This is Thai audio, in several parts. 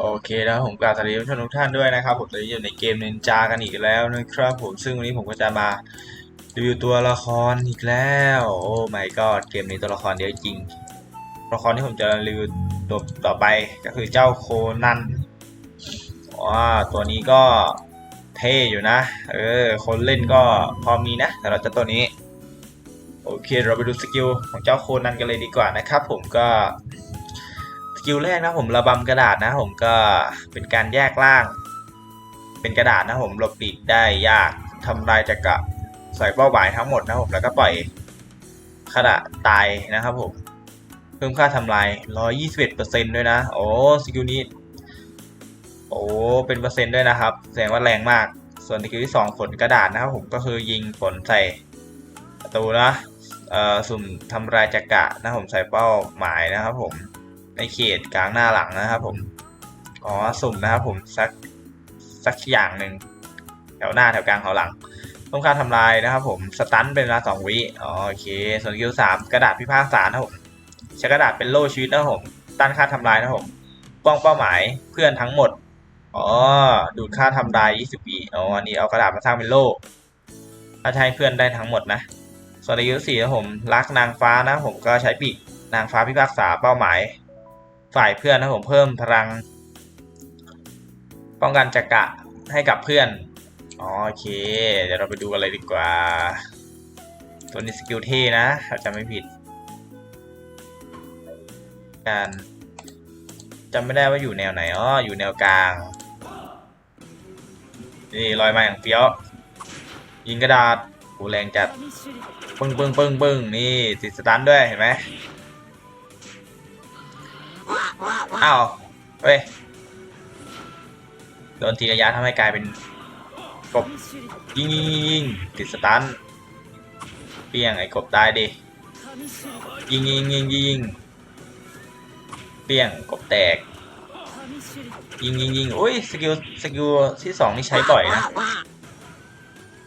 โอเคแล้วผมกล่าวสวัสดีผู้ชมทุกท่านด้วยนะครับ ผมตอนนี้อยู่ในเกมเนินจากันอีกแล้วนะครับ ผมซึ่งวันนี้ผมก็จะมารีวิวตัวละครอีกแล้วโอ้ my god เกมนี้ตัวละครเยอะจริงตัวละครที่ผมจะรีวิวตัวต่อไปก็คือเจ้าโคนันว้าตัวนี้ก็เท่อยู่นะ เออ คนเล่นก็พอมีนะแต่เราจะตัวนี้ โอเค เราไปดูสกิลของเจ้าโคนันกันเลยดีกว่านะครับ ผมก็ กิลแรกนะผมระบำกระดาษนะผมก็เป็นการแยกล่าง เป็นกระดาษนะผมหลบหลีกได้ยากทำลายจักระใส่เป้าหมายทั้งหมดนะผมแล้วก็ปล่อยขณะตายนะครับผมเพิ่มค่าทำลาย 121%ด้วยนะ โอ้สกิลนี้ โอ้เป็นเปอร์เซ็นต์ด้วยนะครับ แสดงว่าแรงมาก ส่วนสกิลที่2ฝนกระดาษนะครับผมก็คือยิงฝนใส่ประตูนะ เอ่อ สุ่มทำลายจักระนะผมใส่เป้าหมายนะครับผม ในเขตกลางหน้าหลังนะครับผมอ๋อสุ่มนะครับผมสักสักอย่างหนึ่งแถวหน้าแถวกลางแถวหลังต้องการทำลายนะครับผมสตันเป็นเวลาสองวิโอเค ส่วนสกิลสามกระดาษพิพากษานะครับผมใช้กระดาษเป็นโล่ชีวิตนะครับผมต้านค่าทำลายนะครับผมป้องเป้าหมายเพื่อนทั้งหมดอ๋อดูดค่าทำลาย 20วิอ๋ออันนี้เอากระดาษมาสร้างเป็นโล่ถ้าใช้เพื่อนได้ทั้งหมดนะส่วนสกิลสี่นะครับผมรักนางฟ้านะผมก็ใช้ปีกนางฟ้าพิพากษาเป้าหมาย ฝ่ายเพื่อนนะผมเพิ่มพลัง ป้องกันจักระให้กับเพื่อนอ๋อโอเค เดี๋ยวเราไปดูกันเลยดีกว่า ตัวนี้สกิลเท่นะถ้าจำไม่ผิด การจำไม่ได้ว่าอยู่แนวไหนอ๋ออยู่แนวกลางนี่ลอยมาอย่างเฟี้ยว ยิงกระดาษโหแรงจัดปึ้งปึ้งปึ้งปึ้งนี่ติดสตันด้วยเห็นไหม อ้าวเฮ้ยโดนทีระยะทำให้กลายเป็นกบยิงยิงยิงติดสตันเปี้ยงไอ้กบตายดิยิงยิงยิงยิงเปี้ยงกบแตก ยิงยิงยิงอุ้ยสกิลสกิลที่สองนี่ใช้บ่อยนะ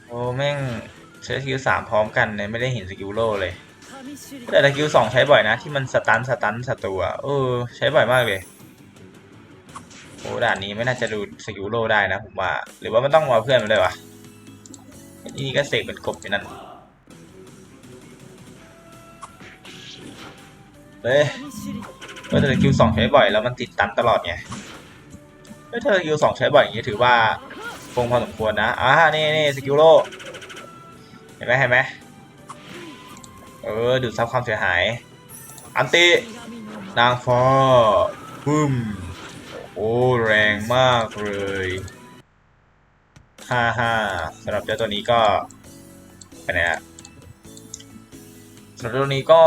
โอ้แม่งใช้สกิลสามพร้อมกันเลยไม่ได้เห็นสกิลโลเลย แต่สกิลสองใช้บ่อยนะ ที่มันสตันสตันศัตรูอะเออ ใช้บ่อยมากเลยโอ้ด่านนี้ไม่น่าจะดูสกิลโลได้นะผมว่า หรือว่ามันต้องมาเพื่อนมาเลยวะนี่ก็เสกเป็นกบอยู่นั่นเฮ้ยก็แต่สกิลสองใช้บ่อยแล้วมันติดตันตลอดไงเฮ้ยถ้าสกิลสองใช้บ่อยอย่างนี้ถือว่าคงพอสมควรนะอ่านี่นี่สกิลโลเห็นไหมเห็นไหม เออดูดซับความเสียหาย อันติ นางฟ้าบึ้มโอ้แรงมากเลยฮ่าฮ่าสำหรับเจ้าตัวนี้ก็ไปไหนอะสำหรับตัวนี้ก็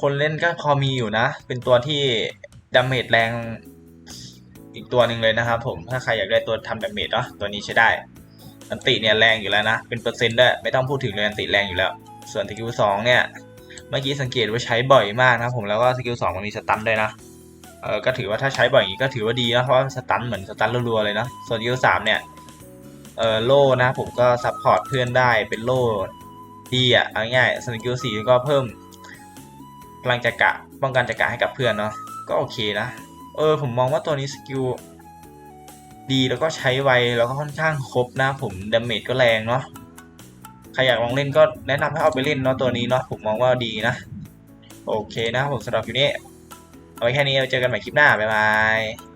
คนเล่นก็พอมีอยู่นะ เป็นตัวที่ดาเมจแรงอีกตัวหนึ่งเลยนะครับผมถ้าใครอยากได้ตัวทำดาเมจเนาะตัวนี้ใช้ได้ อันติเนี่ยแรงอยู่แล้วนะ เป็นเปอร์เซ็นต์ด้วยไม่ต้องพูดถึงเลยอันติแรงอยู่แล้ว ส่วนสกิลสองเนี่ย เมื่อกี้สังเกตว่าใช้บ่อยมากนะผมแล้วก็สกิลสองมันมีสตันด้วยนะเออก็ถือว่าถ้าใช้บ่อยอย่างนี้ก็ถือว่าดีนะเพราะสตันเหมือนสตันรัวๆเลยนะส่วนสกิลสามเนี่ยเออโล่นะผมก็ซัพพอร์ตเพื่อนได้เป็นโล่ดีอะเอาง่ายๆสกิลสี่ก็เพิ่มพลังจักระป้องกันจักระให้กับเพื่อนเนาะก็โอเคนะ เออผมมองว่าตัวนี้สกิลดีแล้วก็ใช้ไวแล้วก็ค่อนข้างครบนะผมดาเมจก็แรงเนาะ ครอยากลองเล่นก็แนะนำให้เอาไปเล่นเนาะตัวนี้เนาะผมมองว่าดีนะ โอเคนะผมสำหรับคลิปนี้ เอาไว้แค่นี้เราเจอกันใหม่คลิปหน้า บ๊ายบาย